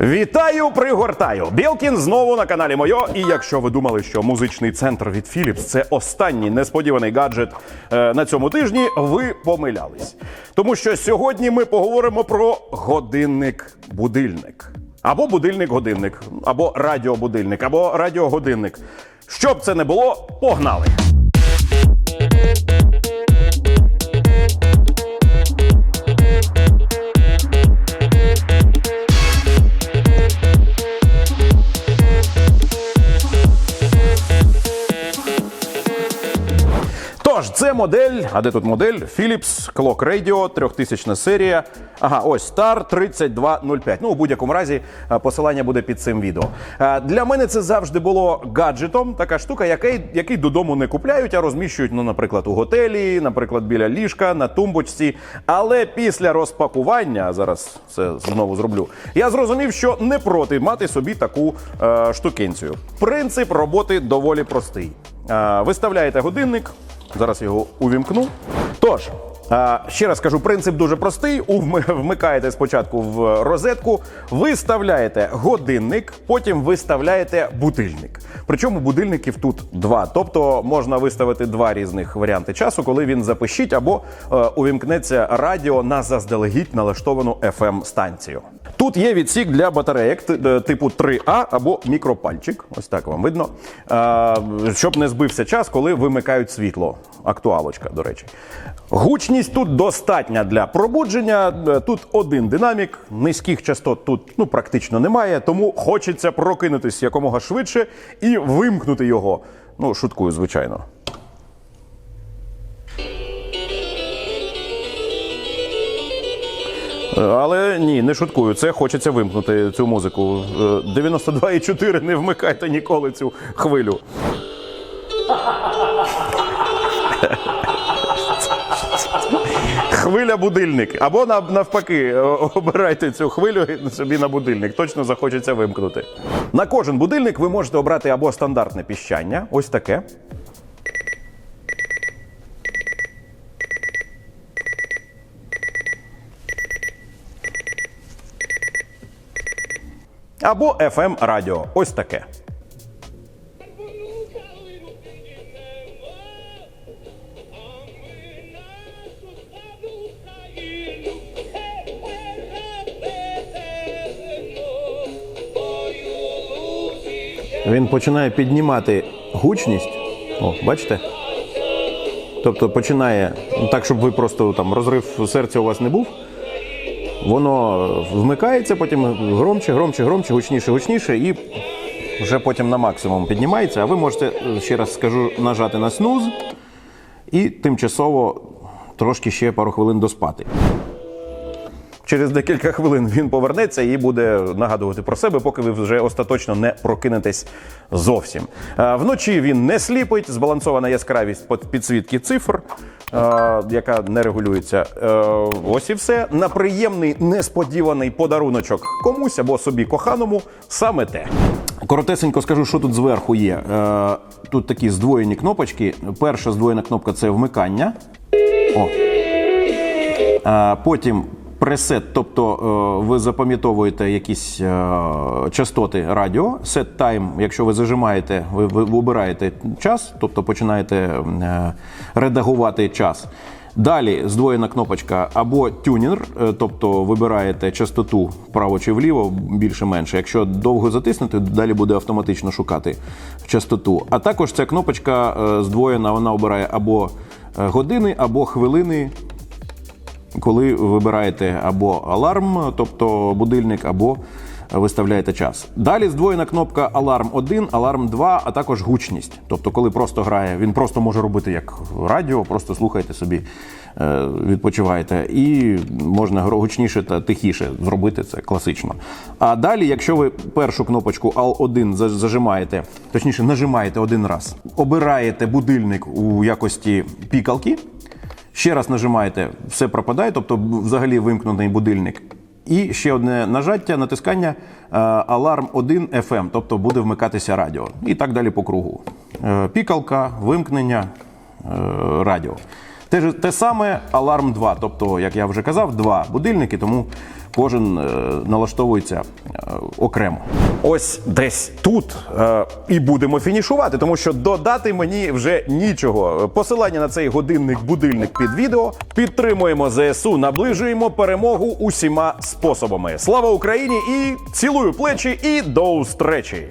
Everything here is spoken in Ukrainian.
Вітаю, пригортаю! Білкін знову на каналі Мойо. І якщо ви думали, що музичний центр від Philips – це останній несподіваний гаджет е, на цьому тижні, ви помилялись. Тому що сьогодні ми поговоримо про годинник-будильник. Або будильник-годинник, або радіобудильник, або радіогодинник. Щоб це не було, погнали! Модель, а де тут модель? Philips Clock Radio, 3000 серія. Ага, ось Star 3205. Ну, у будь-якому разі, е, посилання буде під цим відео. Е, Для мене це завжди було гаджетом, така штука, який, який додому не купляють, а розміщують, ну, наприклад, у готелі, наприклад, біля ліжка, на тумбочці. Але після розпакування, зараз це знову зроблю, я зрозумів, що не проти мати собі таку е, штукенцію. Принцип роботи доволі простий. Е, виставляєте годинник. Зараз його увімкну. Тож, ще раз кажу, принцип дуже простий. Вмикаєте спочатку в розетку, виставляєте годинник, потім виставляєте будильник. Причому будильників тут два. Тобто можна виставити два різних варіанти часу, коли він запишіть або е, увімкнеться радіо на заздалегідь налаштовану fm станцію Тут є відсік для батареїк е, типу 3А або мікропальчик. Ось так вам видно. Щоб не збився час, коли вимикають світло. Актуалочка, до речі. Гучність тут достатня для пробудження. Е, Тут один динамік, низьких частот тут ну, практично немає, тому хочеться прокинутись якомога швидше і вимкнути його. Ну, шуткую, звичайно. Але ні, не шуткую. Це хочеться вимкнути цю музику. Е, 92,4 не вмикайте ніколи цю хвилю. Хвиля будильник. Або навпаки, е, обирайте цю хвилю собі на будильник. Точно захочеться вимкнути. На кожен будильник ви можете обрати або стандартне піщання, ось таке. Або FM радіо. Ось таке. Він починає піднімати гучність. О, бачите? Тобто починає так, щоб ви просто там розрив серця у вас не був. Воно вмикається, потім громче, громче, громче, гучніше, гучніше, і вже потім на максимум піднімається. А ви можете, е, ще раз скажу, нажати на снуз і тимчасово трошки ще пару хвилин доспати. Через декілька хвилин він повернеться і буде нагадувати про себе, поки ви вже остаточно не прокинетесь зовсім. Е, Вночі він не сліпить, збалансована яскравість під- підсвітки цифр, е, яка не регулюється. Е, Ось і все. На приємний несподіваний подаруночок комусь або собі коханому саме те. Коротесенько скажу, що тут зверху є. Тут такі здвоєні кнопочки. Перша здвоєна кнопка це вмикання. О, Потім пресет, тобто е, ви запам'ятовуєте якісь е, частоти радіо. Set time, якщо ви зажимаєте, ви, ви обираєте час, тобто починаєте е, редагувати час. Далі здвоєна кнопочка або тюнінг, тобто вибираєте частоту вправо чи вліво, більше-менше. Якщо довго затиснути, далі буде автоматично шукати частоту. А також ця кнопочка здвоєна, вона обирає або години, або хвилини коли вибираєте або аларм, тобто будильник, або виставляєте час. Далі здвоєна кнопка Аларм 1, Аларм 2, а також гучність. Тобто, коли просто грає, він просто може робити як радіо, просто слухайте собі, е, відпочиваєте. І можна гучніше та тихіше зробити це класично. А далі, якщо ви першу кнопочку Ал1 зажимаєте, точніше нажимаєте один раз, обираєте будильник у якості пікалки. Ще раз нажимаєте, все пропадає, тобто взагалі вимкнений будильник. І ще одне нажаття, натискання е, Аларм 1 FM, тобто буде вмикатися радіо. І так далі по кругу. Е, Пікалка, вимкнення, е, радіо. Те, ж- те саме аларм 2. Тобто, як я вже казав, два будильники, тому кожен е, налаштовується е, окремо. Ось десь тут е, і будемо фінішувати, тому що додати мені вже нічого. Посилання на цей годинник-будильник під відео. Підтримуємо ЗСУ, наближуємо перемогу усіма способами. Слава Україні і цілую плечі, і до устречі!